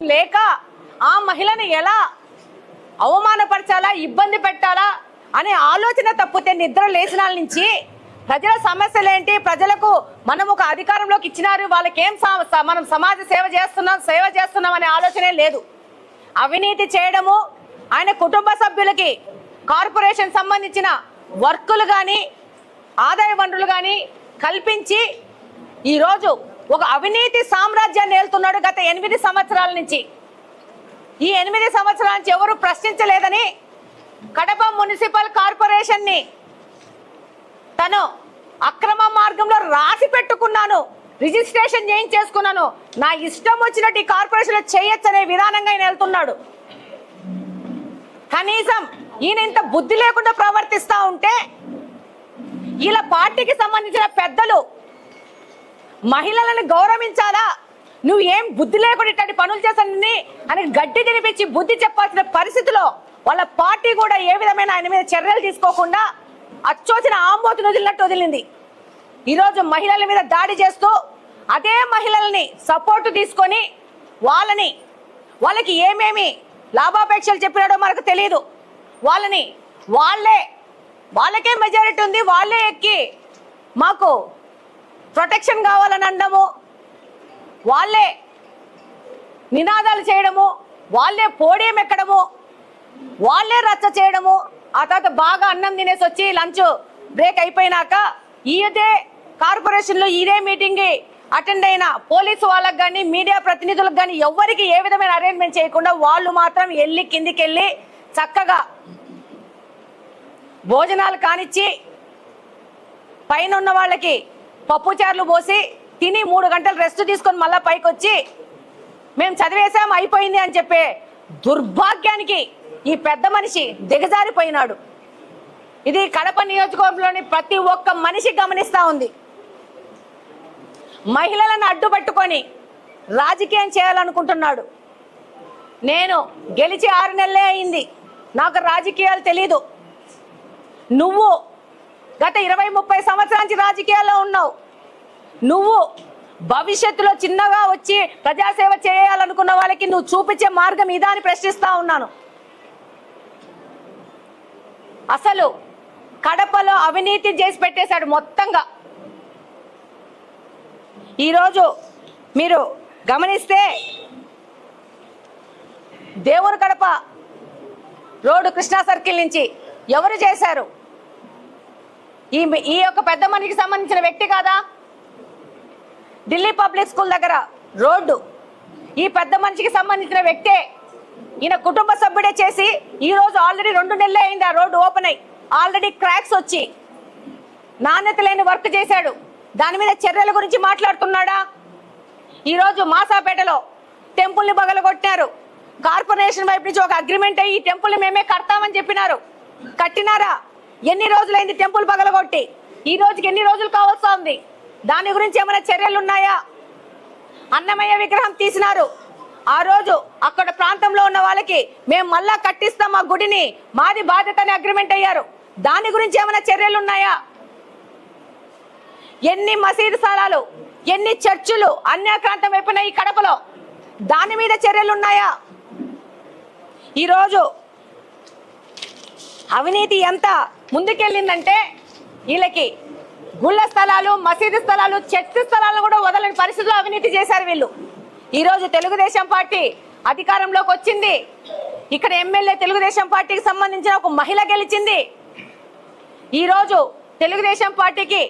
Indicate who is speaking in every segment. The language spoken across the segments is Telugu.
Speaker 1: లేక ఆ మహిళను ఎలా అవమానపరచాలా ఇబ్బంది పెట్టాలా అనే ఆలోచన తప్పితే నిద్ర లేచినాల నుంచి ప్రజల సమస్యలు ఏంటి? ప్రజలకు మనం ఒక అధికారంలోకి ఇచ్చినారు వాళ్ళకి ఏం మనం సమాజ సేవ చేస్తున్నాం సేవ చేస్తున్నాం అనే ఆలోచనే లేదు. అవినీతి చేయడము ఆయన కుటుంబ సభ్యులకి కార్పొరేషన్ సంబంధించిన వర్కులు కానీ ఆదాయ వనరులు కానీ కల్పించి ఈరోజు ఒక అవినీతి సామ్రాజ్యాన్ని ఏలుతున్నాడు గత ఎనిమిది సంవత్సరాల నుంచి. ఈ ఎనిమిది సంవత్సరాల నుంచి ఎవరు ప్రశ్నించలేదని కడప మున్సిపల్ కార్పొరేషన్ని తను అక్రమ మార్గంలో రాసి పెట్టుకున్నాను రిజిస్ట్రేషన్ చేయించేసుకున్నాను. నా ఇష్టం వచ్చినట్టు ఈ కార్పొరేషన్ చేయొచ్చనే విధానంగా ఆయన వెళ్తున్నాడు కనీసం ఈయన ఇంత బుద్ధి లేకుండా ప్రవర్తిస్తా ఉంటే వీళ్ళ పార్టీకి సంబంధించిన పెద్దలు మహిళలను గౌరవించాలా? నువ్వు ఏం బుద్ధి లేకుండా ఇట్లాంటి పనులు చేస్తానని అని గడ్డి తినిపించి బుద్ధి చెప్పాల్సిన పరిస్థితిలో వాళ్ళ పార్టీ కూడా ఏ విధమైన ఆయన మీద చర్యలు తీసుకోకుండా అచ్చోచిన ఆంబోతును వదిలినట్టు వదిలింది. ఈరోజు మహిళల మీద దాడి చేస్తూ అదే మహిళల్ని సపోర్టు తీసుకొని వాళ్ళని వాళ్ళకి ఏమేమి లాభాపేక్షలు చెప్పినాడో మనకు తెలియదు వాళ్ళని వాళ్ళే వాళ్ళకే మెజారిటీ ఉంది వాళ్ళే ఎక్కి మాకు ప్రొటెక్షన్ కావాలని అనడము వాళ్ళే నినాదాలు చేయడము వాళ్ళే పోడియం ఎక్కడము వాళ్ళే రచ్చ చేయడము ఆ తర్వాత బాగా అన్నం తినేసి వచ్చి లంచ్ బ్రేక్ అయిపోయినాక ఇదే కార్పొరేషన్లో ఇదే మీటింగ్కి అటెండ్ అయిన పోలీసు వాళ్ళకి కానీ మీడియా ప్రతినిధులకు కానీ ఎవరికి ఏ విధమైన అరేంజ్మెంట్ చేయకుండా వాళ్ళు మాత్రం వెళ్ళి కిందికి వెళ్ళి చక్కగా భోజనాలు కానిచ్చి పైన ఉన్న వాళ్ళకి పప్పుచారులు పోసి తిని మూడు గంటలు రెస్ట్ తీసుకొని మళ్ళీ పైకి వచ్చి మేము చదివేశాం అయిపోయింది అని చెప్పే దుర్భాగ్యానికి ఈ పెద్ద మనిషి దిగజారిపోయినాడు. ఇది కడప నియోజకవర్గంలోని ప్రతి ఒక్క మనిషి గమనిస్తా ఉంది. మహిళలను అడ్డుపెట్టుకొని రాజకీయం చేయాలనుకుంటున్నాడు. నేను గెలిచి ఆరు నెలలే అయింది. నాకు రాజకీయాలు తెలీదు. నువ్వు గత ఇరవై ముప్పై సంవత్సరాల నుంచి రాజకీయాల్లో ఉన్నావు. నువ్వు భవిష్యత్తులో చిన్నగా వచ్చి ప్రజాసేవ చేయాలనుకున్న వాళ్ళకి నువ్వు చూపించే మార్గం ఇదా అని ప్రశ్నిస్తా ఉన్నాను. అసలు కడపలో అవినీతి చేసి పెట్టేశాడు మొత్తంగా. ఈరోజు మీరు గమనిస్తే దేవుని కడప రోడ్డు కృష్ణా సర్కిల్ నుంచి ఎవరు చేశారు? ఈ ఈ యొక్క పెద్ద మనిషికి సంబంధించిన వ్యక్తి కాదా? ఢిల్లీ పబ్లిక్ స్కూల్ దగ్గర రోడ్డు. ఈ పెద్ద మనిషికి సంబంధించిన వ్యక్తే ఈయన కుటుంబ సభ్యుడే చేసి ఈరోజు ఆల్రెడీ రెండు నెలలే అయింది ఆ రోడ్డు ఓపెన్ అయ్యి ఆల్రెడీ క్రాక్స్ వచ్చి నాణ్యత లేని వర్క్ చేశాడు. దాని మీద చర్యల గురించి మాట్లాడుతున్నాడా? ఈరోజు మాసాపేటలో టెంపుల్ని బగలగొట్టారు కార్పొరేషన్ వైపు నుంచి ఒక అగ్రిమెంట్ అయ్యి ఈ టెంపుల్ని మేమే కడతామని చెప్పినారు. కట్టినారా? ఎన్ని రోజులైంది టెంపుల్ పగలగొట్టి? ఈ రోజుకి ఎన్ని రోజులు కావాల్సి ఉంది? దాని గురించి ఏమైనా చర్యలు ఉన్నాయా అన్నమయ్య విగ్రహం తీసినారు. ఆ రోజు అక్కడ ప్రాంతంలో ఉన్న వాళ్ళకి మేము మళ్ళా కట్టిస్తాం ఆ గుడిని. మాది బాధ్యత అని అగ్రిమెంట్ అయ్యారు. దాని గురించి ఏమైనా చర్యలు ఉన్నాయా ఎన్ని మసీదు స్థలాలు ఎన్ని చర్చిలు అన్యాక్రాంతం అయిపోయినాయి ఈ కడపలో. దాని మీద చర్యలు ఉన్నాయా ఈరోజు అవినీతి ఎంత ముందుకెళ్ళిందంటే వీళ్ళకి గుళ్ళ స్థలాలు మసీదు స్థలాలు చర్చి స్థలాలు కూడా వదలని పరిస్థితుల్లో అవినీతి చేశారు వీళ్ళు. ఈరోజు తెలుగుదేశం పార్టీ అధికారంలోకి వచ్చింది. ఇక్కడ ఎమ్మెల్యే తెలుగుదేశం పార్టీకి సంబంధించిన ఒక మహిళ గెలిచింది. ఈరోజు తెలుగుదేశం పార్టీకి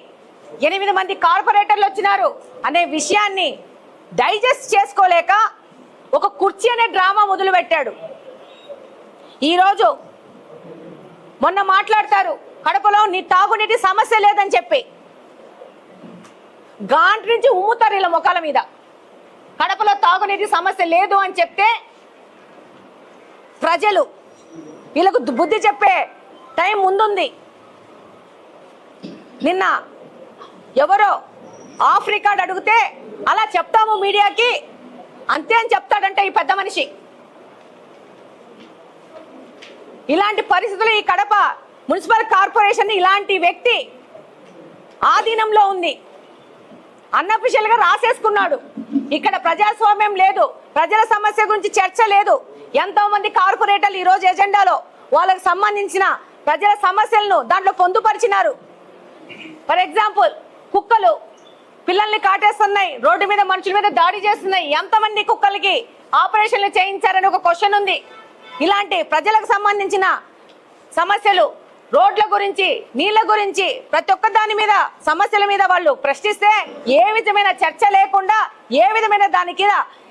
Speaker 1: ఎనిమిది మంది కార్పొరేటర్లు వచ్చినారు అనే విషయాన్ని డైజెస్ట్ చేసుకోలేక ఒక కుర్చీ అనే డ్రామా మొదలుపెట్టాడు. ఈరోజు మొన్న మాట్లాడతారు కడపలో నీ తాగునీటి సమస్య లేదని చెప్పి. గాంట్ నుంచి ఉమ్ముతారు ఇలా ముఖాల మీద. కడపలో తాగునీటి సమస్య లేదు అని చెప్తే ప్రజలు వీళ్ళకు బుద్ధి చెప్పే టైం ముందుంది. నిన్న ఎవరో ఆఫ్ రికార్డ్ అడిగితే అలా చెప్తాము మీడియాకి అంతే అని చెప్తాడంటే ఈ పెద్ద మనిషి. ఇలాంటి పరిస్థితులు ఈ కడప మున్సిపల్ కార్పొరేషన్ ఇలాంటి వ్యక్తి ఆధీనంలో ఉంది. అన్అఫిషియల్గా రాసేసుకున్నాడు. ఇక్కడ ప్రజాస్వామ్యం లేదు. ప్రజల సమస్య గురించి చర్చ లేదు. ఎంతో మంది కార్పొరేటర్లు ఈ రోజు ఎజెండాలో వాళ్ళకి సంబంధించిన ప్రజల సమస్యలను దాంట్లో పొందుపరిచినారు. ఫర్ ఎగ్జాంపుల్ కుక్కలు పిల్లల్ని కాటేస్తున్నాయి. రోడ్డు మీద మనుషుల మీద దాడి చేస్తున్నాయి. ఎంతమంది కుక్కలకి ఆపరేషన్లు చేయించారని ఒక క్వశ్చన్ ఉంది. ఇలాంటి ప్రజలకు సంబంధించిన సమస్యలు రోడ్ల గురించి నీళ్ళ గురించి ప్రతి ఒక్క దాని మీద సమస్యల మీద వాళ్ళు ప్రశ్నిస్తే ఏ విధమైన చర్చ లేకుండా ఏ విధమైన దాని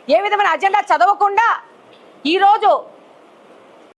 Speaker 1: ఏ విధమైన అజెండా చదవకుండా ఈరోజు